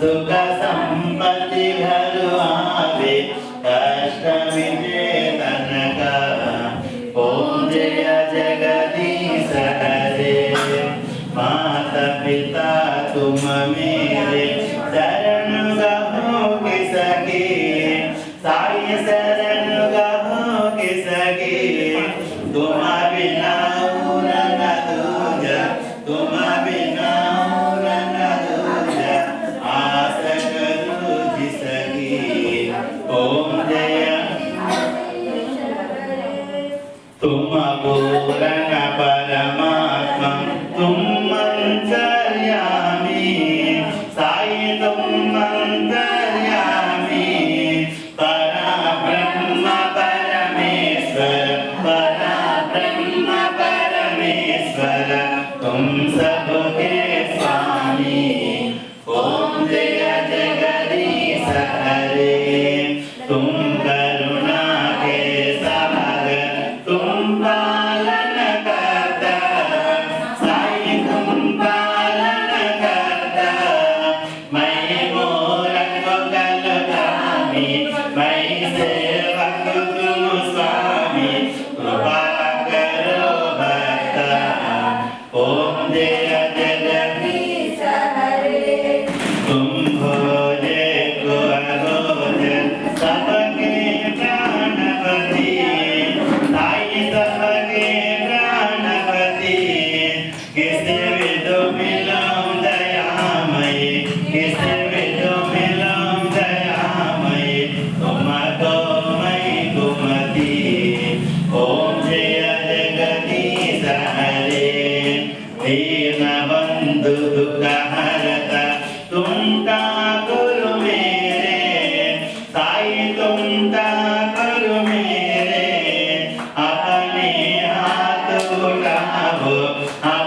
सुख संपत्ति घर आवे Amen. Lord, our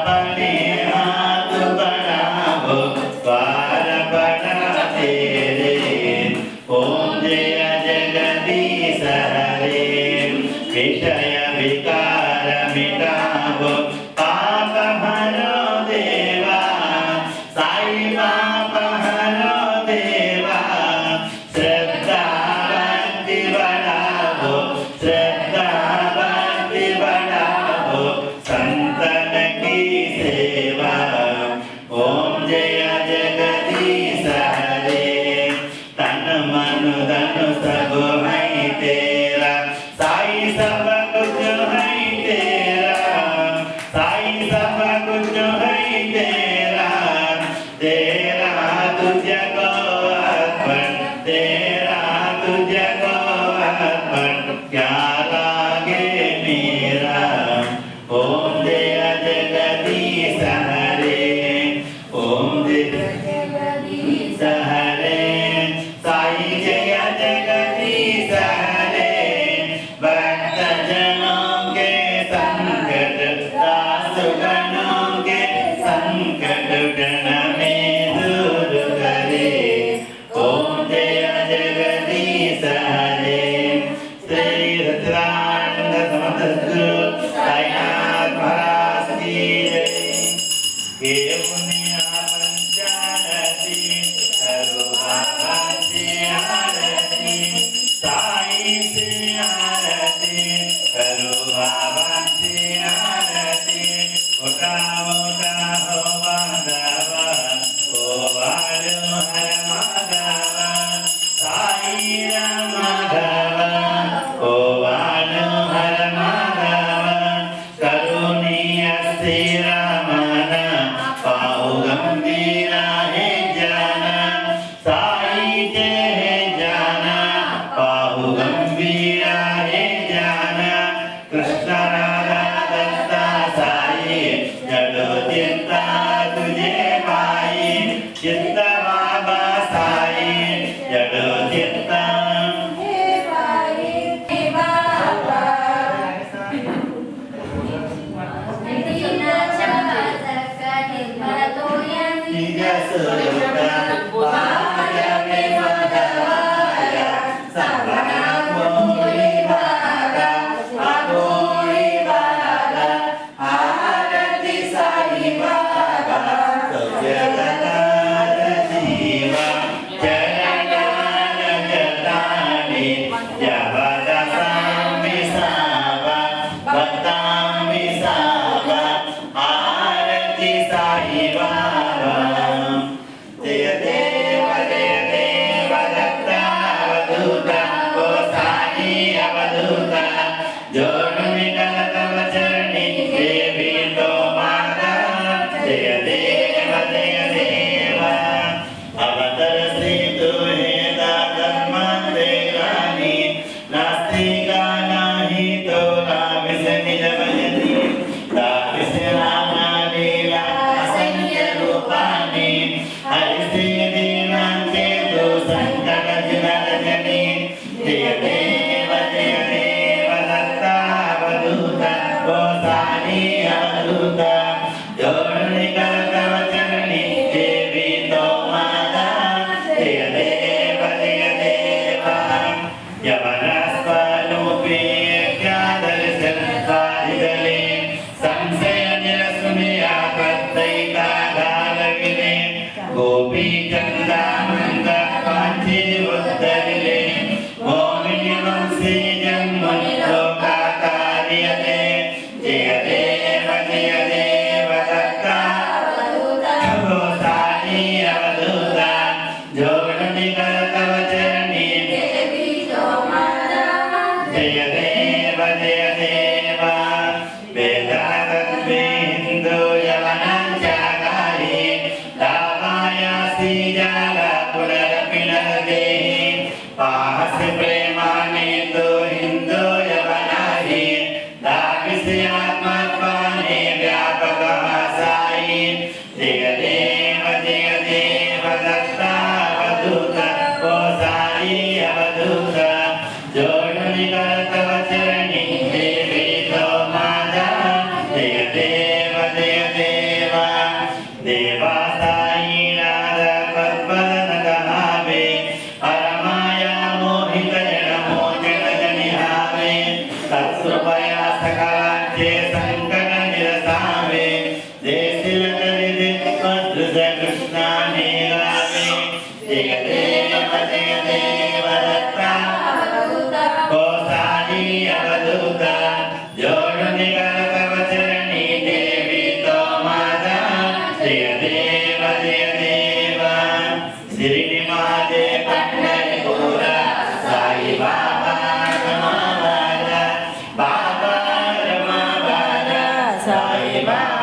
Amen.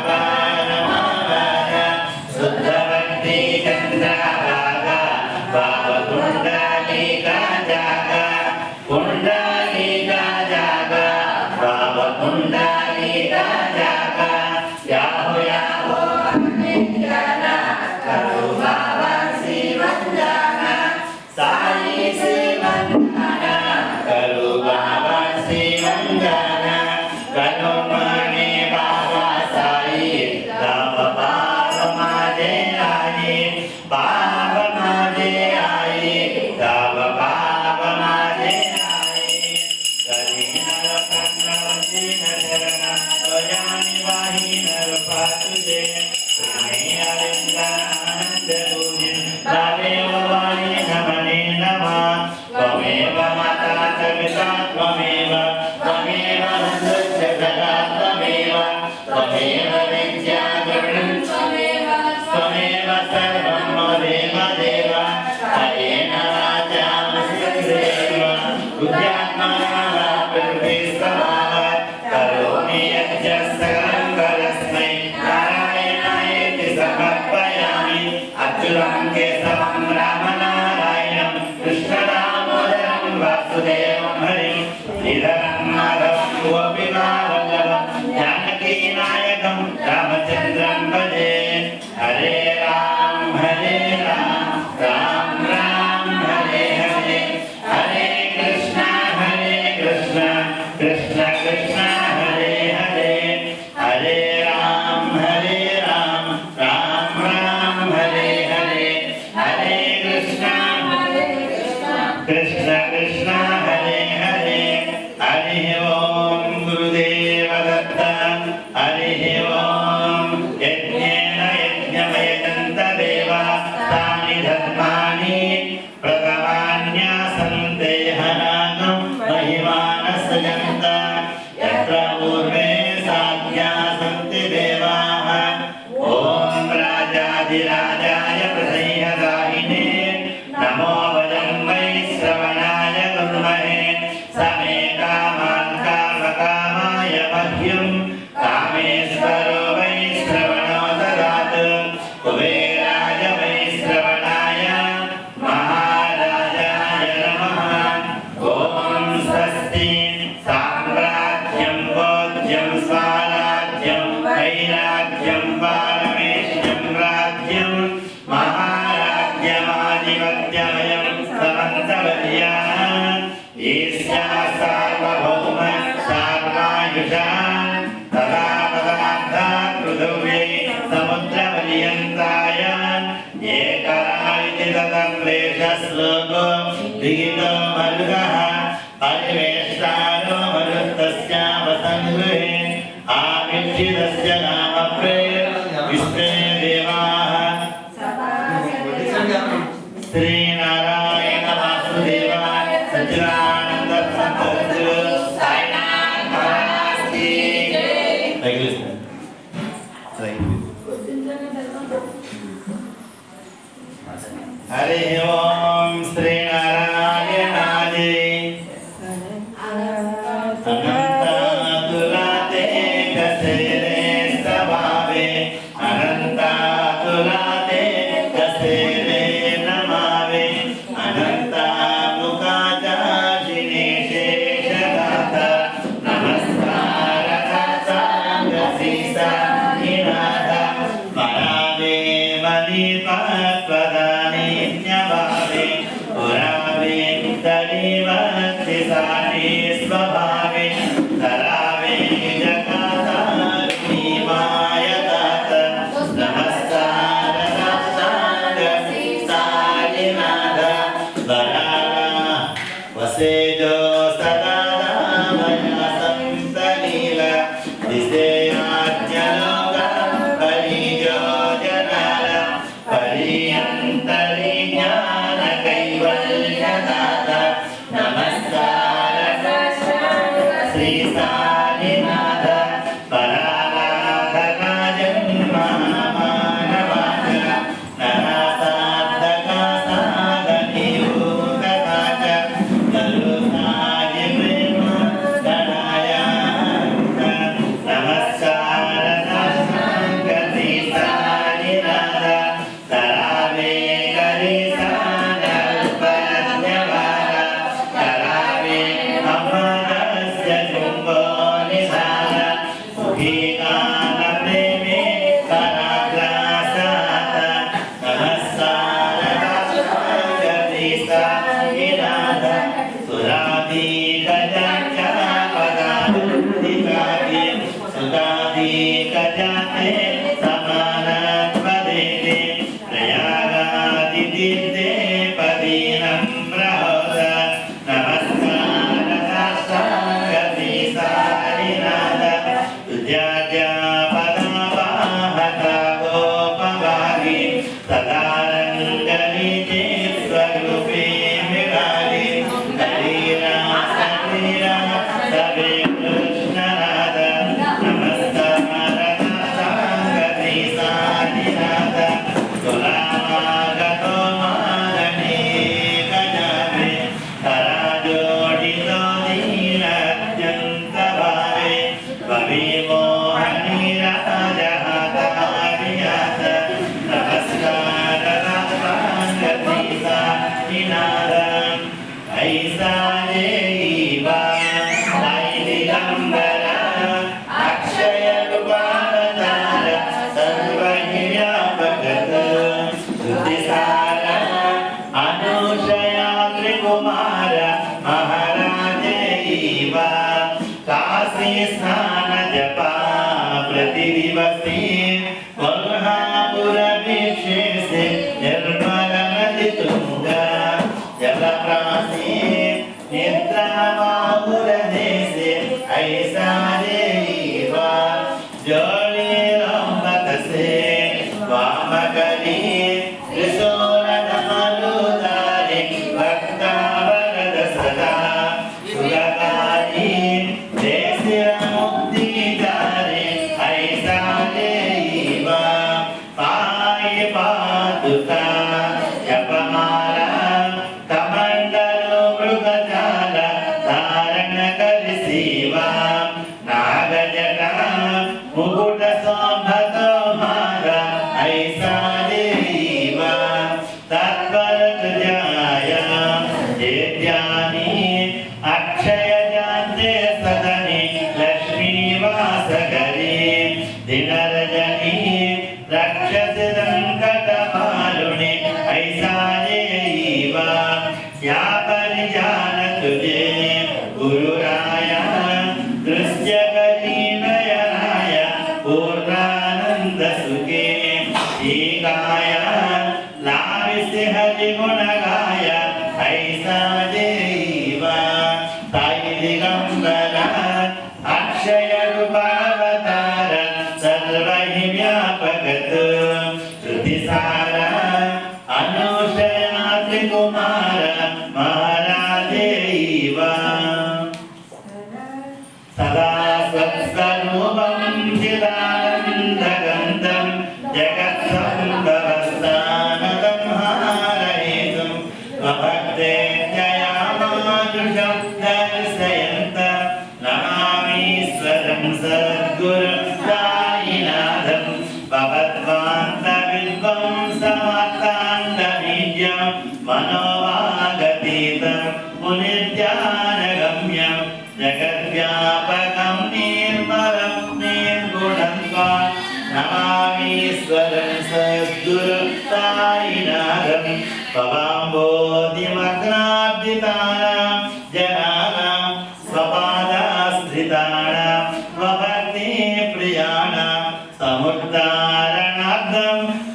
Vasudeva. महाराज्यमाधिपत्यमयं समन्तवर्या Isha Hari ओम शिवा या परिजा them.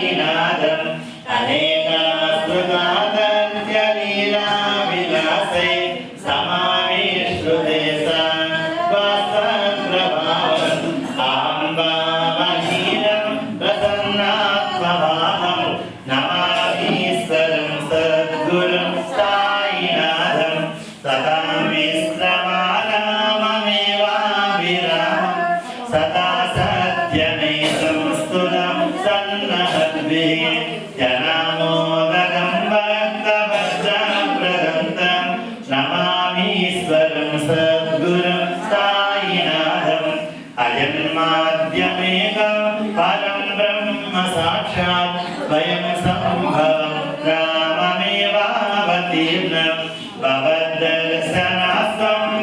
ಸಾಯಿನಾಥ जन्माद्यमेक परं ब्रह्म साक्षात् वयं सम्भव राममेवावतीर्णं भवद्दर्शनास्त्वं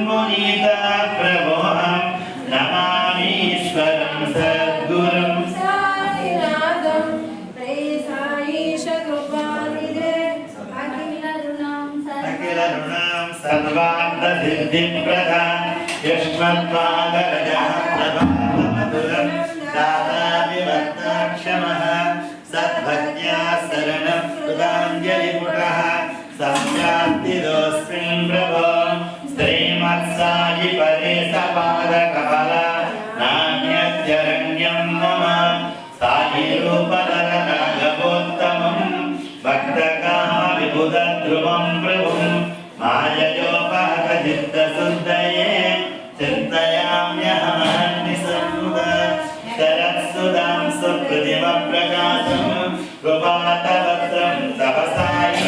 पुनीतः प्रभोहं नमामीश्वरं सद्गुरुं सर्वार्थसिद्धिं प्रधान यक्ष्मत्वा పదే సపాదకమల నాణ్యరణ్యం మమ సాయి రూపధర నాగోత్తమం భక్తకామ విభుద్రువం ప్రభుం మాయయోపహత చిత్తశుద్ధయే ప్రకాశం కృపాతవత్రం తపసాయి